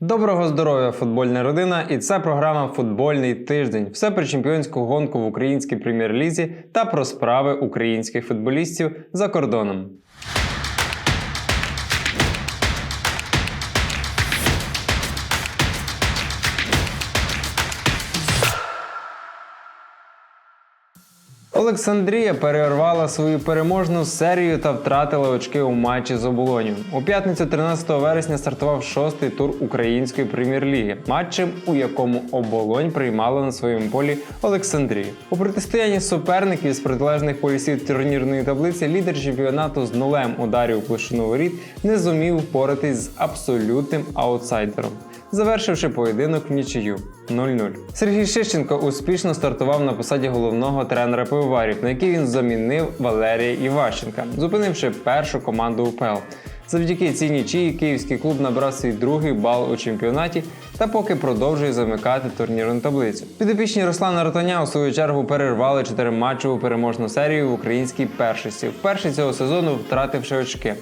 Доброго здоров'я, футбольна родина! І це програма Футбольний тиждень. Все про чемпіонську гонку в українській прем'єр-лізі та про справи українських футболістів за кордоном. Олександрія перервала свою переможну серію та втратила очки у матчі з оболоню. У п'ятницю 13 вересня стартував шостий тур української прем'єр-ліги, матчем, у якому оболонь приймала на своєму полі Олександрію. У протистоянні суперників з протилежних полісів турнірної таблиці лідер чемпіонату з нулем ударів площину воріт не зумів впоратись з абсолютним аутсайдером. Завершивши поєдинок в нічию 0-0. Сергій Шищенко успішно стартував на посаді головного тренера пивоварів, на який він замінив Валерія Іващенка, зупинивши першу команду УПЛ. Завдяки цій нічиї київський клуб набрав свій другий бал у чемпіонаті та поки продовжує замикати турнірну таблицю. Підопічні Руслана Ротаня у свою чергу перервали чотириматчеву переможну серію в українській першості, вперше цього сезону втративши очки.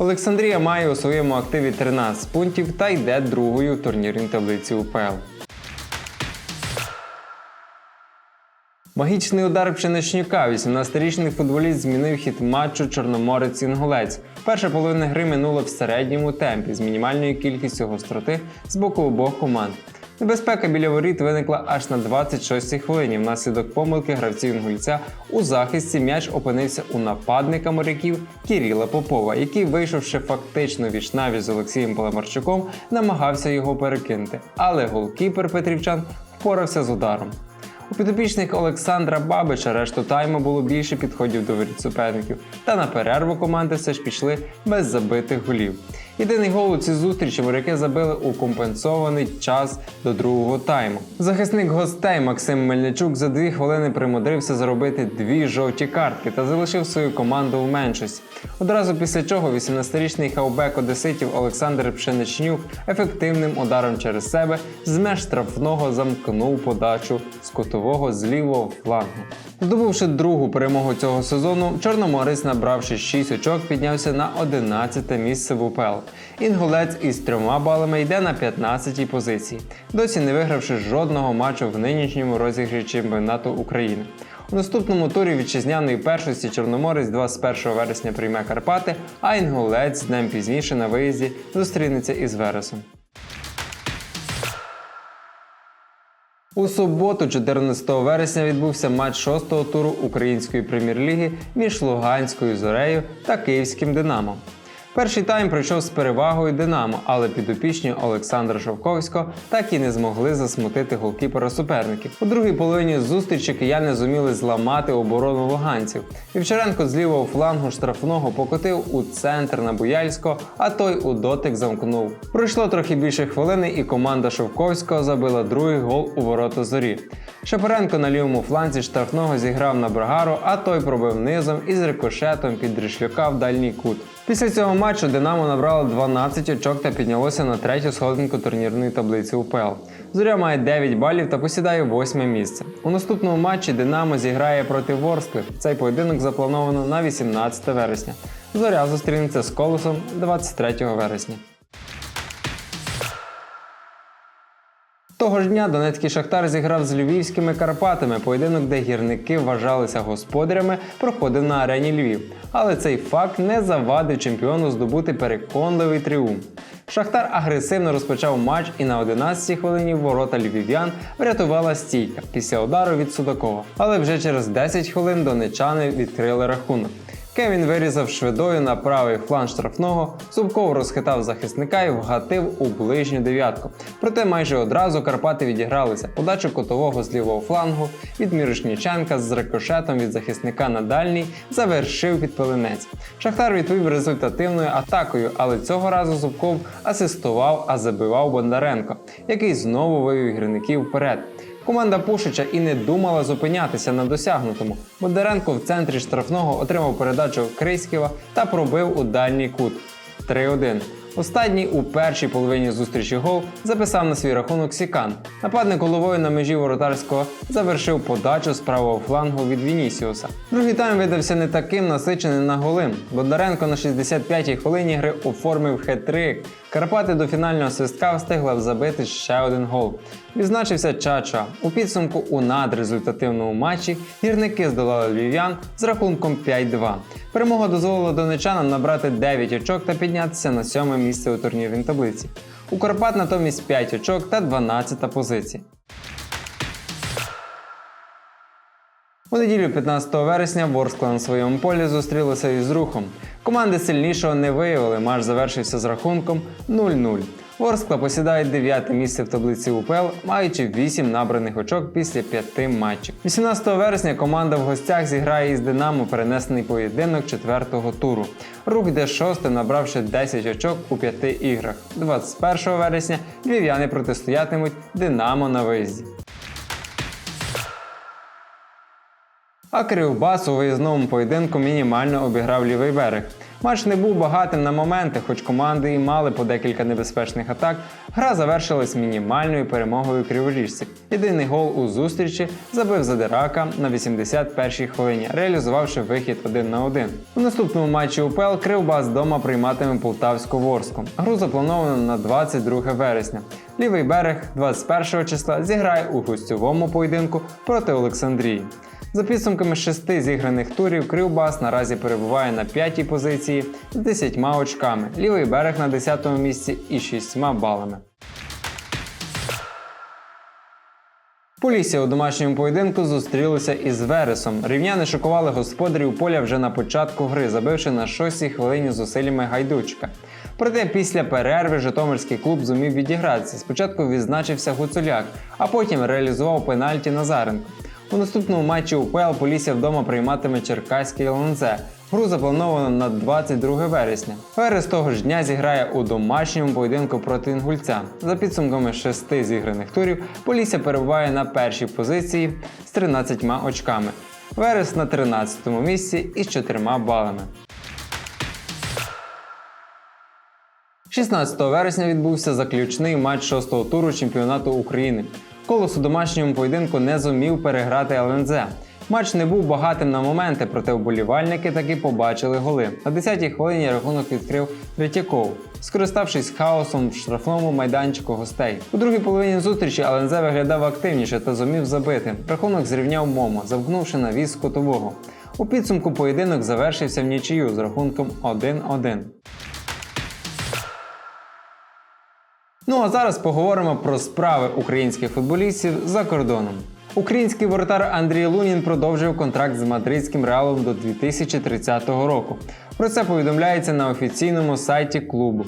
Олександрія має у своєму активі 13 пунктів та йде другою в турнірній таблиці УПЛ. Магічний удар Пшеничнюка. 18-річний футболіст змінив хід матчу Чорноморець Інгулець. Перша половина гри минула в середньому темпі з мінімальною кількістю гостроти з боку обох команд. Небезпека біля воріт виникла аж на 26-й хвилині. Внаслідок помилки гравців інгульця у захисті м'яч опинився у нападника моряків Кіріла Попова, який, вийшовши фактично віч навіч з Олексієм Паламарчуком, намагався його перекинути. Але голкіпер Петрівчан впорався з ударом. У підопічних Олександра Бабича решту тайму було більше підходів до воріт суперників, та на перерву команди все ж пішли без забитих голів. Єдиний гол у цій зустрічі моряки забили у компенсований час до другого тайму. Захисник гостей Максим Мельничук за дві хвилини примудрився заробити дві жовті картки та залишив свою команду в меншості. Одразу після чого 18-річний хавбек одеситів Олександр Пшеничнюк ефективним ударом через себе з меж штрафного замкнув подачу з кутового з лівого флангу. Здобувши другу перемогу цього сезону, Чорноморець, набравши 6 очок, піднявся на 11 місце в УПЛ. Інгулець із трьома балами йде на 15-й позиції, досі не вигравши жодного матчу в нинішньому розігрі чемпіонату України. У наступному турі вітчизняної першості Чорноморець 21 вересня прийме Карпати, а Інгулець днем пізніше на виїзді зустрінеться із Вересом. У суботу, 14 вересня, відбувся матч 6-го туру української прем'єр-ліги між Луганською зорею та Київським Динамо. Перший тайм пройшов з перевагою Динамо, але підопічні Олександра Шовковського так і не змогли засмутити голкіпера суперників. У другій половині зустрічі кияни зуміли зламати оборону луганців. Вівчаренко з лівого флангу штрафного покотив у центр на Буяльського, а той у дотик замкнув. Пройшло трохи більше хвилини, і команда Шовковського забила другий гол у ворота зорі. Шапаренко на лівому фланзі штрафного зіграв на Брагару, а той пробив низом і з рикошетом під Ришлюка в дальній кут. Після цього матчу Динамо набрало 12 очок та піднялося на третю сходинку турнірної таблиці УПЛ. Зоря має 9 балів та посідає восьме місце. У наступному матчі Динамо зіграє проти Ворскли. Цей поєдинок заплановано на 18 вересня. Зоря зустрінеться з колесом 23 вересня. Того ж дня Донецький Шахтар зіграв з львівськими Карпатами. Поєдинок, де гірники вважалися господарями, проходив на арені Львів. Але цей факт не завадив чемпіону здобути переконливий тріумф. Шахтар агресивно розпочав матч і на 11-й хвилині ворота львів'ян врятувала стійка після удару від Судакова. Але вже через 10 хвилин донечани відкрили рахунок. Кевін вирізав швидою на правий фланг штрафного, Зубков розхитав захисника і вгатив у ближню дев'ятку. Проте майже одразу Карпати відігралися. Подачу котового з лівого флангу від Мірошніченка з рикошетом від захисника на дальній завершив підпилинець. Шахтар відповів результативною атакою, але цього разу Зубков асистував, а забивав Бондаренко, який знову вивів гірників вперед. Команда Пушича і не думала зупинятися на досягнутому. Бондаренко в центрі штрафного отримав передачу Криськіва та пробив у дальній кут 3-1. Останній у першій половині зустрічі гол записав на свій рахунок Сікан. Нападник головою на межі воротарського завершив подачу з правого флангу від Вінісіуса. Другий тайм видався не таким насиченим на голи. Бондаренко на 65-й хвилині гри оформив хет-трик. Карпати до фінального свистка встигла забити ще один гол. Відзначився Чача. У підсумку у надрезультативному матчі гірники здолали львів'ян з рахунком 5-2. Перемога дозволила донечанам набрати 9 очок та піднятися на сьоме місце у турнірній таблиці. У Карпат натомість 5 очок та 12 позиція. У неділю 15 вересня Ворскла на своєму полі зустрілися із рухом. Команди сильнішого не виявили. Матч завершився з рахунком 0-0. Ворскла посідає 9 місце в таблиці УПЛ, маючи 8 набраних очок після 5 матчів. 18 вересня команда в гостях зіграє із Динамо перенесений поєдинок 4-го туру. Рух йде шостим, набравши 10 очок у 5 іграх. 21 вересня львів'яни протистоятимуть Динамо на виїзді. А Кривбас у виїзному поєдинку мінімально обіграв лівий берег. Матч не був багатим на моменти, хоч команди і мали по декілька небезпечних атак. Гра завершилась мінімальною перемогою криворіжців. Єдиний гол у зустрічі забив Задирака на 81-й хвилині, реалізувавши вихід 1 на 1. У наступному матчі УПЛ Кривбас дома прийматиме Полтавську Ворску. Гру заплановано на 22 вересня. Лівий берег 21 числа зіграє у гостьовому поєдинку проти Олександрії. За підсумками шести зіграних турів, Кривбас наразі перебуває на п'ятій позиції з 10 очками, лівий берег на 10-му місці і 6 балами. Полісся у домашньому поєдинку зустрілися із Вересом. Рівняни шокували господарів поля вже на початку гри, забивши на 6-й хвилині зусиллями Гайдучка. Проте після перерви Житомирський клуб зумів відігратися. Спочатку відзначився Гуцуляк, а потім реалізував пенальті Назаренко. У наступному матчі УПЛ Полісся вдома прийматиме Черкаський ЛНЗ. Гру заплановано на 22 вересня. Верес того ж дня зіграє у домашньому поєдинку проти Інгульця. За підсумками шести зіграних турів, Полісся перебуває на першій позиції з 13 очками. Верес на 13-му місці із 4 балами. 16 вересня відбувся заключний матч 6-го туру чемпіонату України. Колос у домашньому поєдинку не зумів переграти ЛНЗ. Матч не був багатим на моменти, проте вболівальники таки побачили голи. На 10-й хвилині рахунок відкрив Третьяков, скориставшись хаосом в штрафному майданчику гостей. У другій половині зустрічі ЛНЗ виглядав активніше та зумів забити. Рахунок зрівняв Момо, замкнувши на віз котового. У підсумку поєдинок завершився в нічию з рахунком 1-1. Ну а зараз поговоримо про справи українських футболістів за кордоном. Український воротар Андрій Лунін продовжив контракт з мадридським реалом до 2030 року. Про це повідомляється на офіційному сайті клубу.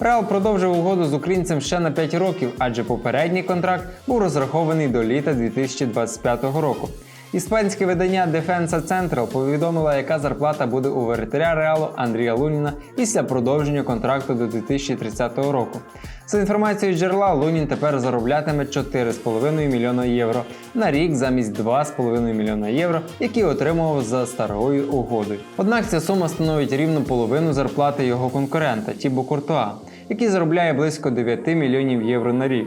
Реал продовжив угоду з українцем ще на 5 років, адже попередній контракт був розрахований до літа 2025 року. Іспанське видання Defensa Central повідомило, яка зарплата буде у воротаря Реалу Андрія Луніна після продовження контракту до 2030 року. За інформацією джерела, Лунін тепер зароблятиме 4,5 мільйона євро на рік замість 2,5 мільйона євро, які отримував за старою угодою. Однак ця сума становить рівно половину зарплати його конкурента Тібо Куртуа, який заробляє близько 9 мільйонів євро на рік.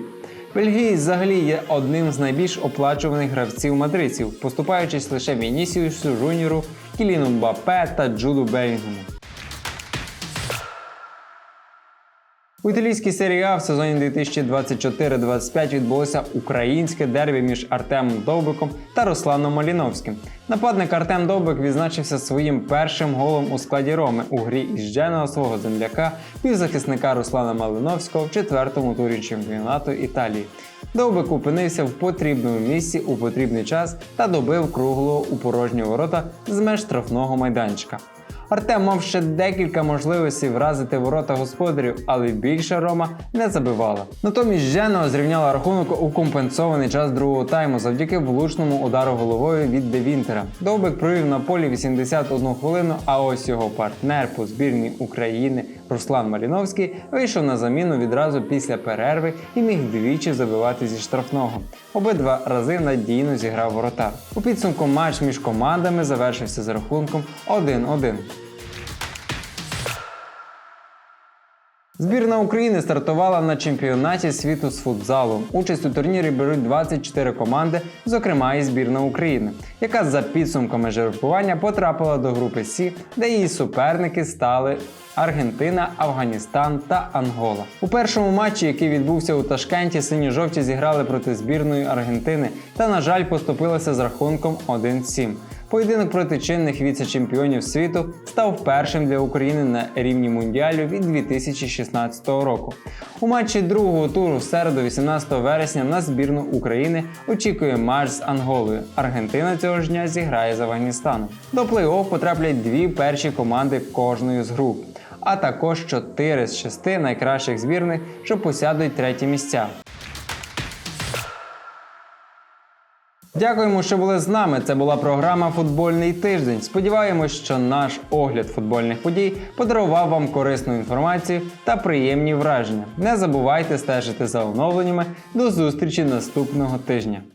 Бельгієць взагалі є одним з найбільш оплачуваних гравців мадридців, поступаючись лише Вінісіусу Жуніру, Кіліну Бапе та Джуду Белінгему. У італійській серії А в сезоні 2024-25 відбулося українське дербі між Артемом Довбиком та Русланом Маліновським. Нападник Артем Довбик відзначився своїм першим голом у складі Роми у грі із Дженого свого земляка, півзахисника Руслана Малиновського в четвертому турі чемпіонату Італії. Довбик опинився в потрібному місці у потрібний час та добив круглого у порожні ворота з меж штрафного майданчика. Артем мав ще декілька можливостей вразити ворота господарів, але більше Рома не забивала. Натомість Жена зрівняла рахунок у компенсований час другого тайму завдяки влучному удару головою від Девінтера. Довбик провів на полі 81 хвилину, а ось його партнер по збірній України Руслан Маліновський вийшов на заміну відразу після перерви і міг двічі забивати зі штрафного. Обидва рази надійно зіграв воротар. У підсумку матч між командами завершився з рахунком 1-1. Збірна України стартувала на чемпіонаті світу з футзалу. Участь у турнірі беруть 24 команди, зокрема і збірна України, яка за підсумками жеребкування потрапила до групи Сі, де її суперники стали Аргентина, Афганістан та Ангола. У першому матчі, який відбувся у Ташкенті, сині-жовті зіграли проти збірної Аргентини та, на жаль, поступилися з рахунком 1-7. Поєдинок проти чинних віце-чемпіонів світу став першим для України на рівні мундіалю від 2016 року. У матчі другого туру в середу, 18 вересня, на збірну України очікує матч з Анголою. Аргентина цього ж дня зіграє з Афганістаном. До плей-офф потраплять дві перші команди кожної з груп, а також 4 з 6 найкращих збірних, що посядуть треті місця. Дякуємо, що були з нами. Це була програма Футбольний тиждень. Сподіваємось, що наш огляд футбольних подій подарував вам корисну інформацію та приємні враження. Не забувайте стежити за оновленнями. До зустрічі наступного тижня.